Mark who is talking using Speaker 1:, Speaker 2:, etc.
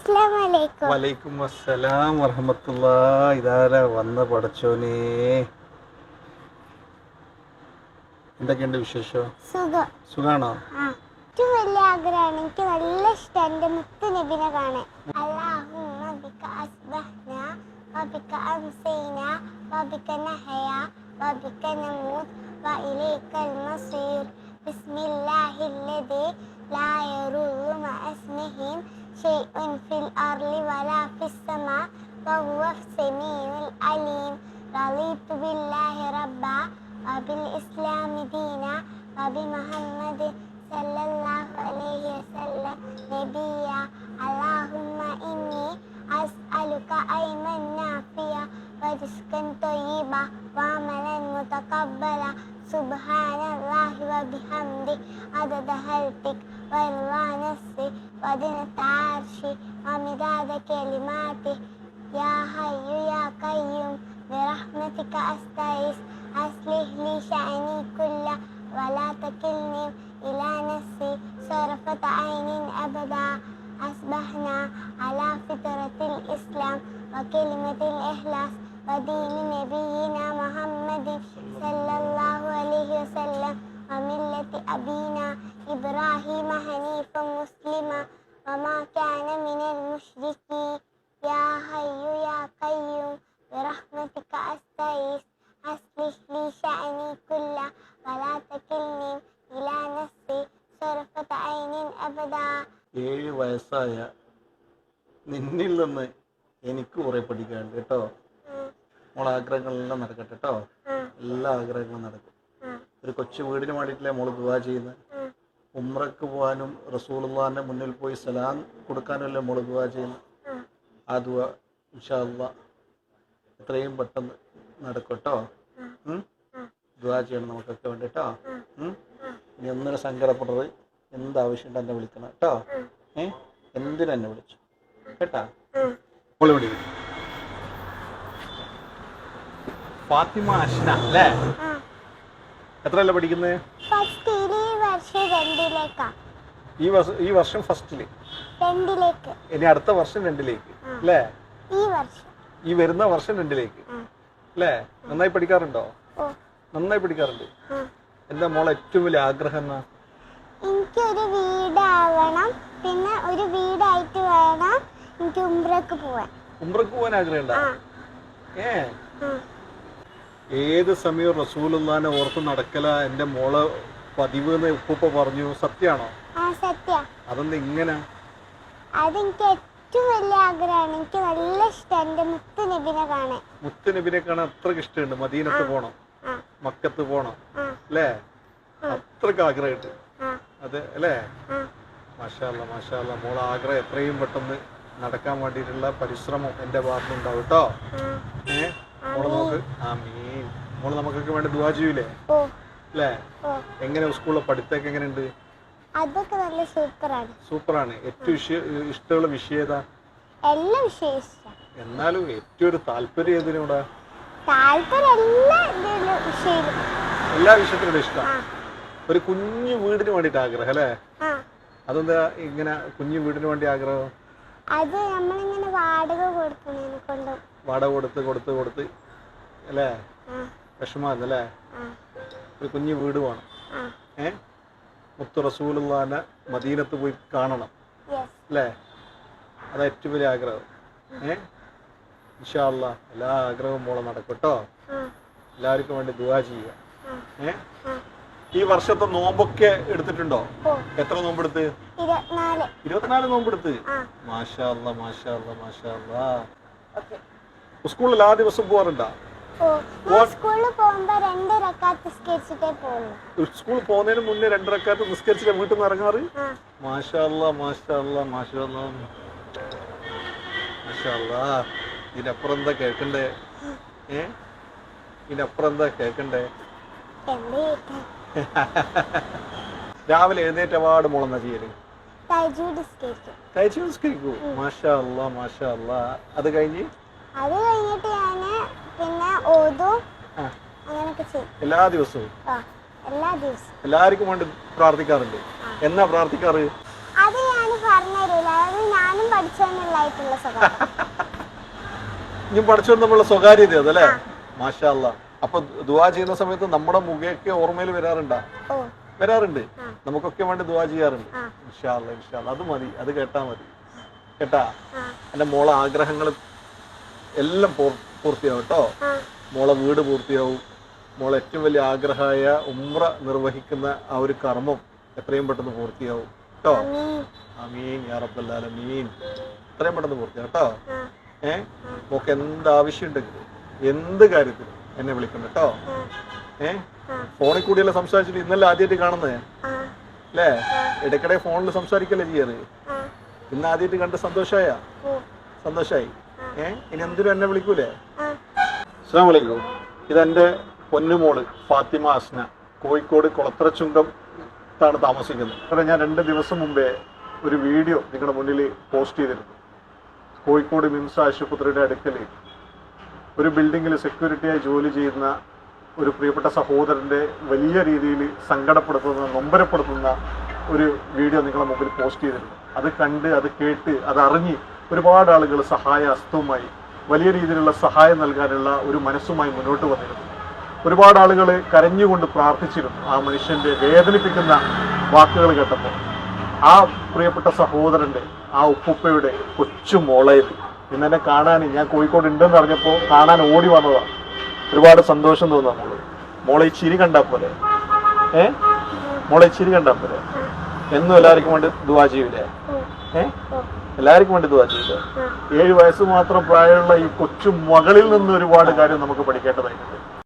Speaker 1: അസ്സലാമലൈക്കും
Speaker 2: വലൈക്കും അസ്സലാം വറഹമത്തുള്ള ഇതാരാ വന്ന പടച്ചോനെ എന്തൊക്കെയുണ്ട് വിശേഷം
Speaker 1: സുഖം
Speaker 2: സുഖാണോ
Speaker 1: ആ ഏറ്റവും വലിയ ആഗ്രഹമാണ് എനിക്ക് നല്ല ഇഷ്ടം എൻ്റെ മുത്ത് നബിനെ കാണാൻ അല്ലാഹുമ്മ ബിക അസ്ബഹ്ന വബിക അംസൈന വബിക നഹയ വബിക നമൂത്ത് وإليك المصير بسم الله الذي لا يضر مع اسمهم شيء في الأرض ولا في السماء وهو السميع العليم. رضيت بالله ربا وبالإسلام دينا وبمحمد صلى الله عليه وسلم. نبيا اللهم إني أسألك علما نافعا ورزقا طيبا وعملا متقبلا. سبحان الله وبحمده عدد خلقك ورضا نفسي وزنة عرشي ومداد كلماتي يا حي يا قيوم برحمتك أستغيث. أصلح لي شأني كله ولا تكلني إلى نفسي صرفة عين أبدا. أصبحنا على فطرة الإسلام وكلمة الإخلاص ودين نبينا محمد صلى الله عليه وسلم. وملة أبينا إبراهيم حنيفا مسلما. وما كان من
Speaker 2: ഏഴ് വയസ്സായ നിന്നിൽ നിന്ന് എനിക്ക് കുറെ പഠിക്കാനുണ്ട് കേട്ടോ മോളെ ആഗ്രഹങ്ങളെല്ലാം നടക്കട്ടെ കേട്ടോ എല്ലാ ആഗ്രഹങ്ങളും നടക്കും ഒരു കൊച്ചു വീടിന് വേണ്ടിയിട്ടില്ലേ മോൾ ദുവാ ചെയ്യുന്നത്. ഉമ്രക്ക് പോകാനും റസൂലുള്ളാന്റെ മുന്നിൽ പോയി സലാം കൊടുക്കാനും അല്ലേ മോൾ ദുവാ ചെയ്യുന്നത്. ആ ദുവാ ഇൻഷാല്ല എത്രയും പെട്ടെന്ന് നടക്കട്ടോ? ദുവാ ചെയ്യണം നമുക്കൊക്കെ വേണ്ടിട്ടോ? ഇനി ഒന്നിനും സങ്കടപ്പെടരുത് എന്താവശ്യമുണ്ട് എന്നെ വിളിക്കണം കേട്ടോ. ഏ? എന്തിനും എന്നെ വിളിച്ചു? കേട്ടാ. ഫാത്തിമ അഷ്ന അല്ലേ? എത്രയല്ല പഠിക്കുന്നത്
Speaker 1: ഫസ്റ്റ് ഈ വർഷം രണ്ടിലേക്കാ.
Speaker 2: ഈ വർഷം ഈ വർഷം ഫസ്റ്റിൽ.
Speaker 1: രണ്ടിലേക്ക്.
Speaker 2: ഇനി അടുത്ത വർഷം രണ്ടിലേക്ക് അല്ലേ?
Speaker 1: ഈ വർഷം.
Speaker 2: ഈ വരുന്ന വർഷം രണ്ടിലേക്ക് അല്ലേ? നന്നായി പഠിക്കാറുണ്ടോ?
Speaker 1: ഓ.
Speaker 2: നന്നായി പഠിക്കാറുണ്ട്. എന്താ മോളെ ഏറ്റവും വലിയ ആഗ്രഹം എന്നാ?
Speaker 1: എനിക്കൊരു വീടാവണം. പിന്നെ ഒരു വീടായിട്ട് വേണം എനിക്ക് ഉംറക്ക് പോവാൻ.
Speaker 2: ഉംറക്ക് പോവാൻ ആഗ്രഹമുണ്ടോ? ഏ? ഏത് സമയവും റസൂലുള്ളാനെ ഓർത്ത് നടക്കല. എന്റെ മോൾ പതിവ് എന്ന് ഉപ്പുപ്പ പറഞ്ഞു. സത്യാണോ അതെന്താ ഇങ്ങനെ?
Speaker 1: അതെനിക്ക് ഏറ്റവും വലിയ ആഗ്രഹമാണ്. എനിക്ക് നല്ല ഇഷ്ടം. എന്റെ മുത്തുനബിനെ കാണാൻ.
Speaker 2: മുത്തുനബിനെ കാണാൻ അത്രയ്ക്ക് ഇഷ്ടമുണ്ട്. മദീനത്ത് പോണം. മക്കത്ത് പോണം. അല്ലേ? അത്രയ്ക്ക് ആഗ്രഹമുണ്ട്. അതെ അല്ലേ? മാഷാല്ല മാഷാല്ല മോൾ ആഗ്രഹം എത്രയും പെട്ടെന്ന് നടക്കാൻ വേണ്ടിയിട്ടുള്ള പരിശ്രമം എന്റെ ഭാഗത്തുനിന്നുണ്ടാവും കേട്ടോ. മോൾ നമുക്ക് ആ മീൻ മോൾ നമുക്കൊക്കെ വേണ്ടി ദുവാ ചെയ്യൂലേ? അല്ലേ? എങ്ങനെ സ്കൂളിലെ പഠിത്തൊക്കെ എങ്ങനെയുണ്ട്?
Speaker 1: അതൊക്കെ നല്ല സൂപ്പറാണ്.
Speaker 2: സൂപ്പറാണ്. ഏറ്റവും ഇഷ്ട ഇഷ്ടമുള്ള വിഷയം ഏതാ?
Speaker 1: എല്ലാ വിഷയം ഇഷ്ടം.
Speaker 2: എന്നാലും ഏറ്റവും ഒരു താല്പര്യം ഏതിനൂടെ
Speaker 1: താല്പര്യം എല്ലാ വിഷയത്തിനോട്
Speaker 2: എല്ലാ വിഷയത്തിനും ഇഷ്ടം. ഒരു കുഞ്ഞു വീടിന് വേണ്ടിട്ട് ആഗ്രഹം അല്ലേ? അതെന്താ ഇങ്ങനെ കുഞ്ഞു വീടിന് വേണ്ടി ആഗ്രഹം?
Speaker 1: അത് നമ്മളിങ്ങനെ വാടക കൊടുക്കണേനെ കൊണ്ട്.
Speaker 2: വാടക കൊടുത്ത് കൊടുത്ത് കൊടുത്ത് അല്ലേ?
Speaker 1: ആ. അല്ലേ
Speaker 2: ഒരു കുഞ്ഞു വീട് വേണം. ഏ? മുത്തു റസൂലുള്ളാനെ മദീനത്ത് പോയി കാണണം. അല്ലേ? അതാ ഏറ്റവും വലിയ ആഗ്രഹം. ഏ? ഇൻഷാല്ല എല്ലാ ആഗ്രഹവും മോളെ നടക്കട്ടോ
Speaker 1: ആ.
Speaker 2: എല്ലാവർക്കും വേണ്ടി ദുവാ ചെയ്യുക. ഏ? ഈ വർഷത്തെ നോമ്പൊക്കെ എടുത്തിട്ടുണ്ടോ? എത്ര നോമ്പെടുത്ത്?
Speaker 1: ഇരുപത്തിനാല്.
Speaker 2: നോമ്പെടുത്ത്? മാഷാല്ല മാഷാല്ല മാഷാല്ല സ്കൂളിൽ ആ ദിവസം പോവാറുണ്ടോ?
Speaker 1: സ്കൂളിൽ രണ്ട് റക്കാത്ത്
Speaker 2: പോകുന്നതിന് മുന്നേ രണ്ടരക്കാത്ത നിസ്കരിച്ചിട്ട് വീട്ടിൽ നിന്ന് ഇറങ്ങാറ്? മാഷാല്ല മാഷാല്ല മാഷാല്ല മാഷാല്ല ഇതിനപ്പുറം എന്താ കേൾക്കണ്ടേ? ഏ? ഇതിനപ്പുറം എന്താ കേൾക്കണ്ടേ? രാവിലെ എഴുന്നേറ്റപാട് മുളന്ന
Speaker 1: മോളെന്നാ ചെയ്യൽ?
Speaker 2: തയ്ച്ചു നിസ്കരിക്കൂ. മാഷാ അല്ലാ മാഷാ അല്ലാ അത് കഴിഞ്ഞ്?
Speaker 1: അത് കഴിഞ്ഞിട്ട് ഞാൻ പിന്നെ ഓതും അങ്ങനെയൊക്കെ ചെയ്യും.
Speaker 2: എല്ലാ ദിവസവും?
Speaker 1: എല്ലാ ദിവസവും.
Speaker 2: എല്ലാവർക്കും വേണ്ടി പ്രാർത്ഥിക്കാറുണ്ട്. എന്നാ പ്രാർത്ഥിക്കാറ്?
Speaker 1: അത് ഞാൻ പറഞ്ഞുതരൂല. അത് ഞാനും പഠിച്ചതിനുള്ളതായിട്ടുള്ള സ്വകാര്യം
Speaker 2: ഞാൻ പഠിച്ചു നമ്മളുള്ള സ്വകാര്യത അതല്ലേ? മാഷാ അല്ലാ അപ്പൊ ദുവാ ചെയ്യുന്ന സമയത്ത് നമ്മുടെ മുഖയൊക്കെ ഓർമ്മയിൽ വരാറുണ്ടാ? വരാറുണ്ട്. നമുക്കൊക്കെ വേണ്ടി ദുവാ ചെയ്യാറുണ്ട്. അത് മതി. അത് കേട്ടാ മതി. കേട്ടാ? എന്റെ മോളെ ആഗ്രഹങ്ങൾ എല്ലാം പൂർത്തിയാവും കേട്ടോ. മോളെ വീട് പൂർത്തിയാവും. മോളെ ഏറ്റവും വലിയ ആഗ്രഹമായ ഉമ്ര നിർവഹിക്കുന്ന ആ ഒരു കർമ്മം എത്രയും പെട്ടെന്ന് പൂർത്തിയാവും. കേട്ടോ?
Speaker 1: അമീൻ
Speaker 2: യാ റബ്ബല്ലാലമീൻ എത്രയും പെട്ടെന്ന് പൂർത്തിയാവും കേട്ടോ?
Speaker 1: ഏഹ്
Speaker 2: ഏ? മോക്ക് എന്താവശ്യമുണ്ടെങ്കിലും എന്ത് കാര്യത്തിലും എന്നെ വിളിക്കണം കേട്ടോ. ഏ? ഫോണിൽ കൂടിയല്ലേ സംസാരിച്ചിട്ട് ഇന്നലെ ആദ്യമായിട്ട്
Speaker 1: കാണുന്നത്
Speaker 2: അല്ലേ ഇടയ്ക്കിടെ ഫോണിൽ സംസാരിക്കല്ലേ ചെയ്യാറ് ഇന്ന് ആദ്യമായിട്ട് കണ്ട് സന്തോഷമായ സന്തോഷായി. ഏ? ഇനി എന്തിനും എന്നെ വിളിക്കൂലേ? അസ്സാം വലൈക്കും ഇതെന്റെ പൊന്നുമോൾ ഫാത്തിമ അസ്ന. കോഴിക്കോട് കുളത്തറച്ചുങ്കം ാണ് താമസിക്കുന്നത്. ഇവിടെ ഞാൻ രണ്ട് ദിവസം മുമ്പേ ഒരു വീഡിയോ നിങ്ങളുടെ മുന്നിൽ പോസ്റ്റ് ചെയ്തിരുന്നു. കോഴിക്കോട് മിംസ് ആശുപത്രിയുടെ അടുക്കൽ ഒരു ബിൽഡിങ്ങിൽ സെക്യൂരിറ്റിയായി ജോലി ചെയ്യുന്ന ഒരു പ്രിയപ്പെട്ട സഹോദരന്റെ വലിയ രീതിയിൽ സങ്കടപ്പെടുത്തുന്ന നൊമ്പരപ്പെടുത്തുന്ന ഒരു വീഡിയോ നിങ്ങളുടെ മുമ്പിൽ പോസ്റ്റ് ചെയ്തിരുന്നു അത് കണ്ട് അത് കേട്ട് അത് അറിഞ്ഞ് ഒരുപാട് ആളുകൾ സഹായ ഹസ്തവുമായി വലിയ രീതിയിലുള്ള സഹായം നൽകാനുള്ള ഒരു മനസ്സുമായി മുന്നോട്ട് വന്നിരുന്നു. ഒരുപാട് ആളുകൾ കരഞ്ഞുകൊണ്ട് പ്രാർത്ഥിച്ചിരുന്നു ആ മനുഷ്യന്റെ വേദനിപ്പിക്കുന്ന വാക്കുകൾ കേട്ടപ്പോൾ. ആ പ്രിയപ്പെട്ട സഹോദരന്റെ ആ ഉപ്പുപ്പയുടെ കൊച്ചു മോളയത് ഇന്നെന്നെ കാണാൻ ഞാൻ കോഴിക്കോട് ഉണ്ടെന്ന് അറിഞ്ഞപ്പോൾ കാണാൻ ഓടി വന്നതാ. ഒരുപാട് സന്തോഷം തോന്നുന്നു മോൾ. മോളെ ചിരി കണ്ടാ പോലെ. ഏ? മോളെ ചിരി കണ്ടാ പോലെ. എന്നും എല്ലാവർക്കും വേണ്ടി ദുവാ ചെയ്യൂലേ? ഏ? എല്ലാവർക്കും വേണ്ടി ദുവാ ചെയ്യൂലേ? ഏഴ് വയസ്സ് മാത്രം പ്രായമുള്ള ഈ കൊച്ചു മകളിൽ നിന്ന് ഒരുപാട് കാര്യം നമുക്ക് പഠിക്കേണ്ടതായിട്ടുണ്ട്.